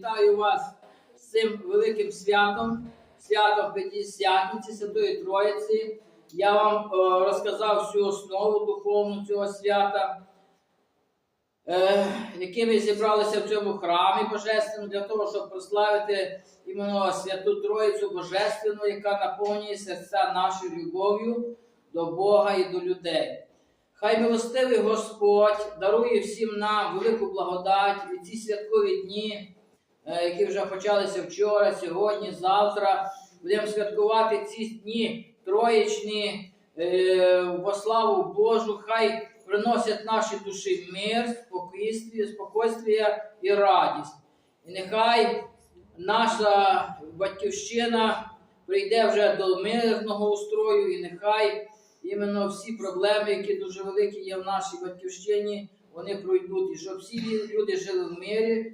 Вітаю вас з цим великим святом, святом П'ятдесятниці Святої Троїці. Я вам е, розказав всю основу духовну цього свята, е, які ми зібралися в цьому храмі Божественному для того, щоб прославити іменно Святу Троїцю Божественну, яка наповнює серця нашою любов'ю до Бога і до людей. Хай милостивий Господь дарує всім нам велику благодать і ці святкові дні, які вже почалися вчора, сьогодні, завтра. Будемо святкувати ці дні троєчні е, во славу Божу. Хай приносять наші душі мир, спокійствие, спокійствие і радість. І нехай наша батьківщина прийде вже до мирного устрою, і нехай іменно всі проблеми, які дуже великі є в нашій батьківщині, вони пройдуть. І щоб всі люди жили в мирі,